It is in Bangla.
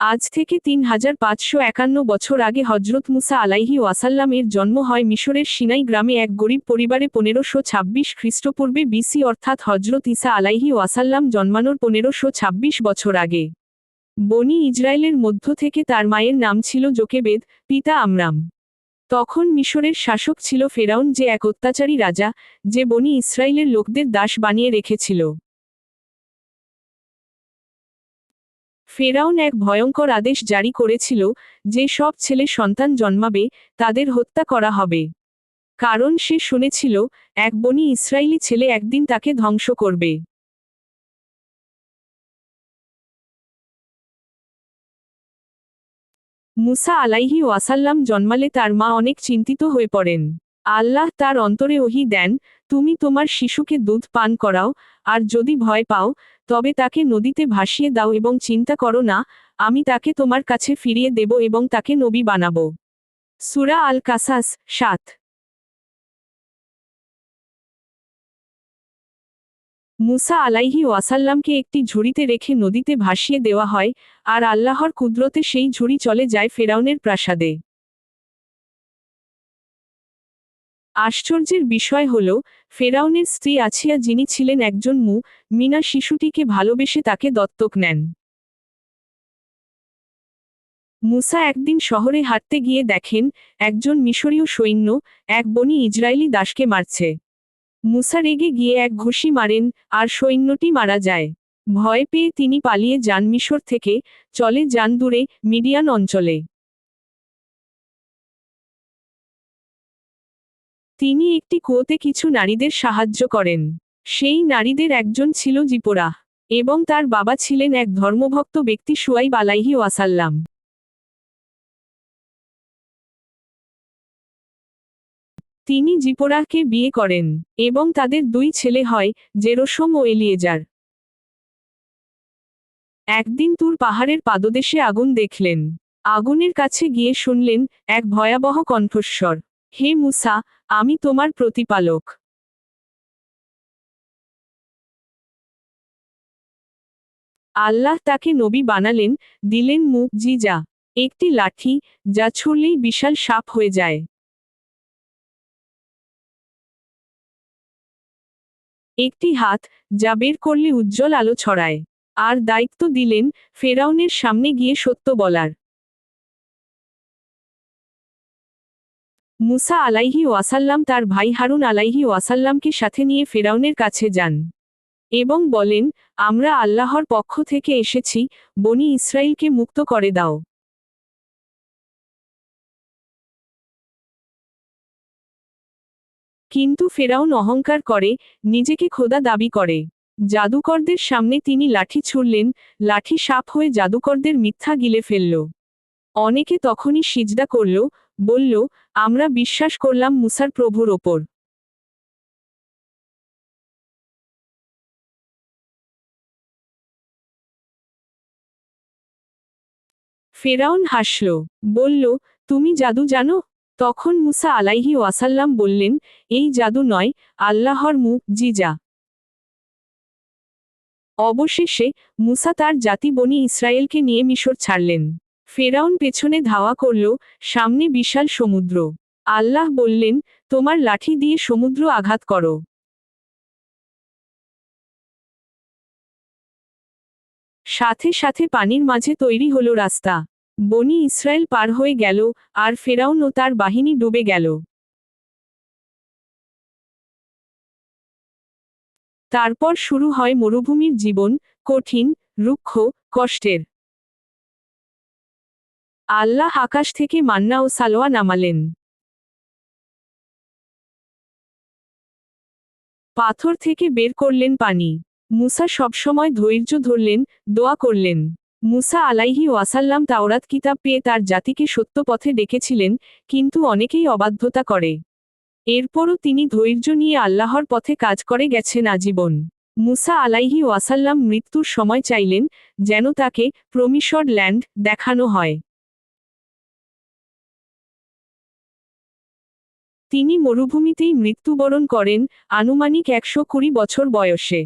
আজ থেকে তিন হাজার পাঁচশো একান্ন বছর আগে হজরত মুসা আলাইহি ওয়াসাল্লামের জন্ম হয় মিশরের সিনাই গ্রামে এক গরিব পরিবারে পনেরোশো ছাব্বিশ খ্রিস্টপূর্বে বিসি অর্থাৎ হজরত ইসা আলাইহি ওয়াসাল্লাম জন্মানোর পনেরোশো ছাব্বিশ বছর আগে। বনি ইসরায়েলের মধ্য থেকে তার মায়ের নাম ছিল জোকেবেদ, পিতা আমরাম। তখন মিশরের শাসক ছিল ফেরাউন যে এক অত্যাচারী রাজা, যে বনি ইসরায়েলের লোকদের দাস বানিয়ে রেখেছিল। ফেরাউন এক ভয়ঙ্কর আদেশ জারি করেছিল যে সব ছেলে সন্তান জন্মাবে, তাদের হত্যা করা হবে। কারণ সে শুনেছিল, এক বনি ইসরায়েলি ছেলে একদিন তাকে ধ্বংস করবে। মুসা আলাইহি ওয়াসাল্লাম জন্মালে তার মা অনেক চিন্তিত হয়ে পড়েন। আল্লাহ তার অন্তরে ওহি দেন, তুমি তোমার শিশুকে দুধ পান করাও, আর যদি ভয় পাও, তবে তাকে নদীতে ভাসিয়ে দাও এবং চিন্তা করো না, আমি তাকে তোমার কাছে ফিরিয়ে দেব এবং তাকে নবী বানাবো। সুরা আল কাসাস সাত। মুসা আলাইহি ওয়াসাল্লামকে একটি ঝুড়িতে রেখে নদীতে ভাসিয়ে দেওয়া হয়, আর আল্লাহর কুদরতে সেই ঝুড়ি চলে যায় ফেরাউনের প্রাসাদে। আশ্চর্যের বিষয় হল, ফেরাউনের স্ত্রী আছিয়া যিনি ছিলেন একজন মু, মিনা শিশুটিকে ভালোবেসে তাকে দত্তক নেন। মুসা একদিন শহরে হাঁটতে গিয়ে দেখেন, একজন মিশরীয় সৈন্য, এক বনি ইসরায়েলি দাসকে মারছে। মুসা রেগে গিয়ে এক ঘুষি মারেন, আর সৈন্যটি মারা যায়। ভয় পেয়ে তিনি পালিয়ে যান মিশর থেকে, চলে যান দূরে, মিডিয়ান অঞ্চলে। তিনি একটি কুয়োতে কিছু নারীদের সাহায্য করেন। সেই নারীদের একজন ছিল জিপোরা এবং তার বাবা ছিলেন এক ধর্মভক্ত ব্যক্তি সুয়াইব আলাইহি ওয়াসাল্লাম। তিনি জিপোরাহকে বিয়ে করেন এবং তাদের দুই ছেলে হয় জেরোসম ও এলিয়েজার। একদিন তুর পাহাড়ের পাদদেশে আগুন দেখলেন। আগুনের কাছে গিয়ে শুনলেন, এক ভয়াবহ কণ্ঠস্বর। হে মুসা, আমি তোমার প্রতিপালক। আল্লাহ তাকে নবী বানালেন, দিলেন মুখ জিজা, একটি লাঠি, যা ছুড়লেই বিশাল সাপ হয়ে যায়। একটি হাত, যা বের করলে উজ্জ্বল আলো ছড়ায়। আর দায়িত্ব দিলেন, ফেরাউনের সামনে গিয়ে সত্য বলার। মুসা আলাইহি ওয়াসাল্লাম তার ভাই হারুন আলাইহি ওয়াসাল্লামকে সাথে নিয়ে ফেরাউনের কাছে যান এবং বলেন, আমরা আল্লাহর পক্ষ থেকে এসেছি, বনি ইসরায়েলকে মুক্ত করে দাও। কিন্তু ফেরাউন অহংকার করে, নিজেকে খোদা দাবি করে। জাদুকরদের সামনে তিনি লাঠি ছুড়লেন, লাঠি সাপ হয়ে জাদুকরদের মিথ্যা গিলে ফেলল। অনেকে তখনই সিজদা করল বলল, আমরা বিশ্বাস করলাম মুসার প্রভুর ওপর। ফেরাউন হাসল, বলল, তুমি জাদু জানো? তখন মুসা আলাইহি ওয়াসাল্লাম বললেন, এই জাদু নয়, আল্লাহর মুখ জিজা। অবশেষে মুসা তার জাতি বনি ইসরায়েলকে নিয়ে মিশর ছাড়লেন। ফেরাউন পেছনে ধাওয়া করল, সামনে বিশাল সমুদ্র। আল্লাহ বললেন, তোমার লাঠি দিয়ে সমুদ্র আঘাত করো। সাথে সাথে পানির মাঝে তৈরি হলো রাস্তা। বনি ইসরায়েল পার হয়ে গেল, আর ফেরাউন ও তার বাহিনী ডুবে গেল। তারপর শুরু হয় মরুভূমির জীবন, কঠিন, রুক্ষ, কষ্টের। আল্লাহ আকাশ থেকে মান্না ও সালোয়া নামালেন। পাথর থেকে বের করলেন পানি। মুসা সবসময় ধৈর্য ধরলেন, দোয়া করলেন। মুসা আলাইহি ওয়াসাল্লাম তাওরাত কিতাব পেয়ে তার জাতিকে সত্য পথে ডেকেছিলেন, কিন্তু অনেকেই অবাধ্যতা করে। এরপরও তিনি ধৈর্য নিয়ে আল্লাহর পথে কাজ করে গেছেন আজীবন। মুসা আলাইহি ওয়াসাল্লাম মৃত্যুর সময় চাইলেন, যেন তাকে প্রমিশর ল্যান্ড দেখানো হয়। তিনি মরুভূমিতেই মৃত্যুবরণ করেন আনুমানিক একশো কুড়ি বছর বয়সে।